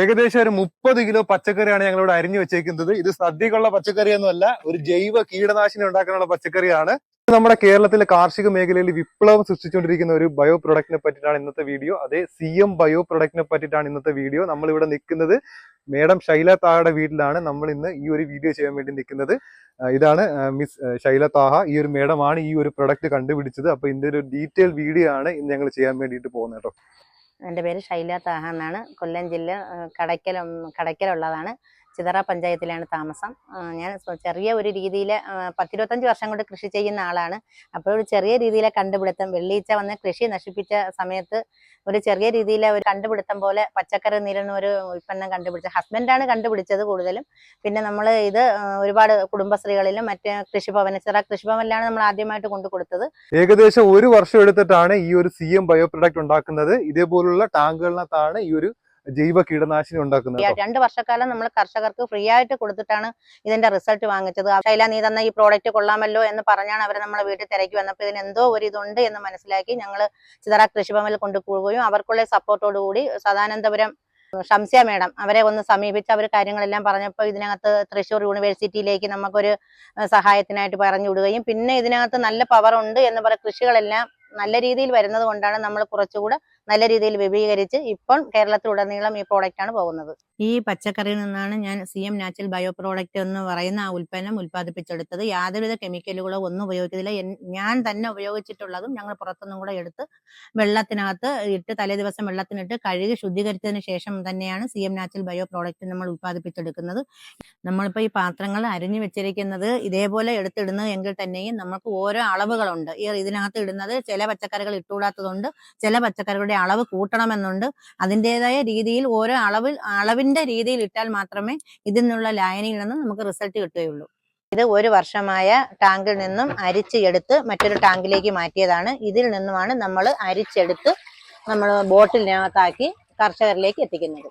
ഏകദേശം ഒരു മുപ്പത് കിലോ പച്ചക്കറിയാണ് ഞങ്ങളിവിടെ അരിഞ്ഞു വെച്ചേക്കുന്നത്. ഇത് സദ്യക്കുള്ള പച്ചക്കറിയൊന്നുമല്ല ഒരു ജൈവ കീടനാശിനി ഉണ്ടാക്കാനുള്ള പച്ചക്കറിയാണ്. നമ്മുടെ കേരളത്തിലെ കാർഷിക മേഖലയിൽ വിപ്ലവം സൃഷ്ടിച്ചുകൊണ്ടിരിക്കുന്ന ഒരു ബയോ പ്രൊഡക്റ്റിനെ പറ്റിയിട്ടാണ് ഇന്നത്തെ വീഡിയോ. അതേ സി എം ബയോ പ്രൊഡക്റ്റിനെ പറ്റിയിട്ടാണ് ഇന്നത്തെ വീഡിയോ. നമ്മൾ ഇവിടെ നിൽക്കുന്നത് മേഡം ശൈല താഹയുടെ വീട്ടിലാണ്. നമ്മൾ ഇന്ന് ഈ ഒരു വീഡിയോ ചെയ്യാൻ വേണ്ടി നിൽക്കുന്നത്. ഇതാണ് മിസ് ശൈല താഹ. ഈ ഒരു മേഡമാണ് ഈ ഒരു പ്രൊഡക്റ്റ് കണ്ടുപിടിച്ചത്. അപ്പോൾ ഇതിന്റെ ഒരു ഡീറ്റെയിൽ വീഡിയോ ആണ് ഇന്ന് ഞങ്ങൾ ചെയ്യാൻ വേണ്ടിയിട്ട് പോകുന്നത് കേട്ടോ. എന്റെ പേര് ഷൈല താഹ എന്നാണ്. കൊല്ലം ജില്ല കടയ്ക്കൽ കടയ്ക്കലുള്ളതാണ് ചിതറ പഞ്ചായത്തിലാണ് താമസം. ഞാൻ ചെറിയ ഒരു രീതിയിൽ പത്തിരുപത്തഞ്ച് വർഷം കൊണ്ട് കൃഷി ചെയ്യുന്ന ആളാണ്. അപ്പോൾ ഒരു ചെറിയ രീതിയിലെ കണ്ടുപിടുത്തം വെള്ളീച്ച വന്ന് കൃഷി നശിപ്പിച്ച സമയത്ത് ഒരു ചെറിയ രീതിയിലെ ഒരു കണ്ടുപിടുത്തം പോലെ പച്ചക്കറി നീരുന്ന ഒരു ഉൽപ്പന്നം കണ്ടുപിടിച്ച ഹസ്ബൻഡാണ് കണ്ടുപിടിച്ചത് കൂടുതലും. പിന്നെ നമ്മൾ ഇത് ഒരുപാട് കുടുംബശ്രീകളിലും മറ്റ് കൃഷിഭവന ചിറ കൃഷിഭവനിലാണ് നമ്മൾ ആദ്യമായിട്ട് കൊണ്ടു കൊടുത്തത്. ഏകദേശം ഒരു വർഷം എടുത്തിട്ടാണ് ഈ ഒരു സി എം ബയോ പ്രൊഡക്റ്റ് ഉണ്ടാക്കുന്നത്. ഇതേപോലുള്ള ടാങ്കുകളിനകത്താണ് ഈ ഒരു ജൈവ കീടനാശിനി ഉണ്ടാക്കുന്നത് രണ്ട് വർഷക്കാലം നമ്മൾ കർഷകർക്ക് ഫ്രീ ആയിട്ട് കൊടുത്തിട്ടാണ് ഇതിന്റെ റിസൾട്ട് വാങ്ങിച്ചത്. ശൈല നീ തന്ന ഈ പ്രോഡക്റ്റ് കൊള്ളാമല്ലോ എന്ന് പറഞ്ഞാണ് അവർ നമ്മളെ വീട്ടിൽ തിരക്കി വന്നപ്പോൾ ഇതിന് എന്തോ ഒരു ഇതുണ്ട് എന്ന് മനസ്സിലാക്കി ഞങ്ങൾ ചിതറ കൃഷിഭവനിൽ കൊണ്ടുപോവുകയും അവർക്കുള്ള സപ്പോർട്ടോടുകൂടി സദാനന്ദപുരം ഷംസ്യ മേഡം അവരെ ഒന്ന് സമീപിച്ച് അവർ കാര്യങ്ങളെല്ലാം പറഞ്ഞപ്പോൾ ഇതിനകത്ത് തൃശ്ശൂർ യൂണിവേഴ്സിറ്റിയിലേക്ക് നമുക്കൊരു സഹായത്തിനായിട്ട് പറഞ്ഞു വിടുകയും പിന്നെ ഇതിനകത്ത് നല്ല പവർ ഉണ്ട് എന്ന് പറയുന്ന കൃഷികളെല്ലാം നല്ല രീതിയിൽ വരുന്നത് കൊണ്ടാണ് നമ്മൾ കുറച്ചുകൂടെ നല്ല രീതിയിൽ വിപുലീകരിച്ച് ഇപ്പോൾ കേരളത്തിലുടനീളം ഈ പ്രോഡക്റ്റ് ആണ് പോകുന്നത്. ഈ പച്ചക്കറിയിൽ നിന്നാണ് ഞാൻ C M natural bio product എന്ന് പറയുന്ന ആ ഉൽപ്പന്നം ഉൽപ്പാദിപ്പിച്ചെടുത്തത്. യാതൊരുവിധ കെമിക്കലുകളോ ഒന്നും ഉപയോഗിക്കുന്നില്ല ഞാൻ തന്നെ ഉപയോഗിച്ചിട്ടുള്ളതും ഞങ്ങൾ പുറത്തുനിന്നും കൂടെ എടുത്ത് വെള്ളത്തിനകത്ത് ഇട്ട് തലേ ദിവസം വെള്ളത്തിനിട്ട് കഴുകി ശുദ്ധീകരിച്ചതിന് ശേഷം തന്നെയാണ് C M natural bio product നമ്മൾ ഉൽപ്പാദിപ്പിച്ചെടുക്കുന്നത്. നമ്മളിപ്പോൾ ഈ പാത്രങ്ങൾ അരിഞ്ഞു വെച്ചിരിക്കുന്നത് ഇതേപോലെ എടുത്തിടുന്നത് എങ്കിൽ തന്നെയും നമുക്ക് ഓരോ അളവുകളുണ്ട്. ഈ ഇതിനകത്ത് ഇടുന്നത് ചില പച്ചക്കറികൾ ഇട്ടുകൂടാത്തതുണ്ട് ചില പച്ചക്കറികളുടെ അളവ് കൂട്ടണമെന്നുണ്ട്. അതിന്റെതായ രീതിയിൽ ഓരോ അളവിൽ അളവിന്റെ രീതിയിൽ ഇട്ടാൽ മാത്രമേ ഇതിൽ നിന്നുള്ള ലായനിയിൽ നിന്നും നമുക്ക് റിസൾട്ട് കിട്ടുകയുള്ളൂ. ഇത് ഒരു വർഷമായ ടാങ്കിൽ നിന്നും അരിച്ചെടുത്ത് മറ്റൊരു ടാങ്കിലേക്ക് മാറ്റിയതാണ്. ഇതിൽ നിന്നുമാണ് നമ്മൾ അരിച്ചെടുത്ത് നമ്മൾ ബോട്ടിലിനകത്താക്കി കർഷകരിലേക്ക് എത്തിക്കുന്നത്.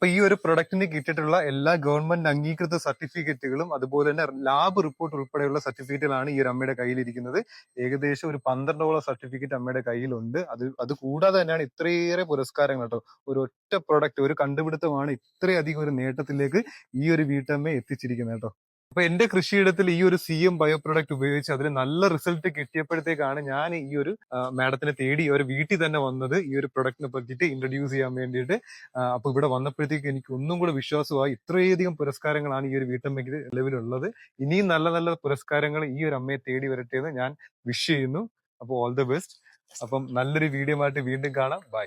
അപ്പൊ ഈ ഒരു പ്രൊഡക്റ്റിന് കിട്ടിയിട്ടുള്ള എല്ലാ ഗവൺമെന്റ് അംഗീകൃത സർട്ടിഫിക്കറ്റുകളും അതുപോലെ തന്നെ ലാബ് റിപ്പോർട്ട് ഉൾപ്പെടെയുള്ള സർട്ടിഫിക്കറ്റുകളാണ് ഈ ഒരു അമ്മയുടെ കയ്യിലിരിക്കുന്നത്. ഏകദേശം ഒരു പന്ത്രണ്ടോളം സർട്ടിഫിക്കറ്റ് അമ്മയുടെ കയ്യിലുണ്ട്. അത് അത് കൂടാതെ തന്നെയാണ് ഇത്രയേറെ പുരസ്കാരങ്ങൾ കേട്ടോ. ഒരു ഒറ്റ പ്രൊഡക്റ്റ് ഒരു കണ്ടുപിടുത്തമാണ് ഇത്രയധികം ഒരു നേട്ടത്തിലേക്ക് ഈ ഒരു വീട്ടമ്മയെ എത്തിച്ചിരിക്കുന്നത് കേട്ടോ. അപ്പൊ എന്റെ കൃഷിയിടത്തിൽ ഈ ഒരു സി എം ബയോ പ്രൊഡക്റ്റ് ഉപയോഗിച്ച് അതിൽ നല്ല റിസൾട്ട് കിട്ടിയപ്പോഴത്തേക്കാണ് ഞാൻ ഈ ഒരു മാഡത്തിനെ തേടി ഒരു വീട്ടിൽ തന്നെ വന്നത് ഈ ഒരു പ്രൊഡക്റ്റിനെ പറ്റിയിട്ട് ഇൻട്രൊഡ്യൂസ് ചെയ്യാൻ വേണ്ടിയിട്ട്. അപ്പൊ ഇവിടെ വന്നപ്പോഴത്തേക്ക് എനിക്ക് ഒന്നും കൂടെ വിശ്വാസമായി ഇത്രയധികം പുരസ്കാരങ്ങളാണ് ഈ ഒരു വീട്ടമ്മയ്ക്ക് നിലവിലുള്ളത്. ഇനിയും നല്ല നല്ല പുരസ്കാരങ്ങൾ ഈ ഒരു അമ്മയെ തേടി വരട്ടെ എന്ന് ഞാൻ വിഷ് ചെയ്യുന്നു. അപ്പോൾ ഓൾ ദ ബെസ്റ്റ് അപ്പം നല്ലൊരു വീഡിയോ ആയിട്ട് വീണ്ടും കാണാം. ബൈ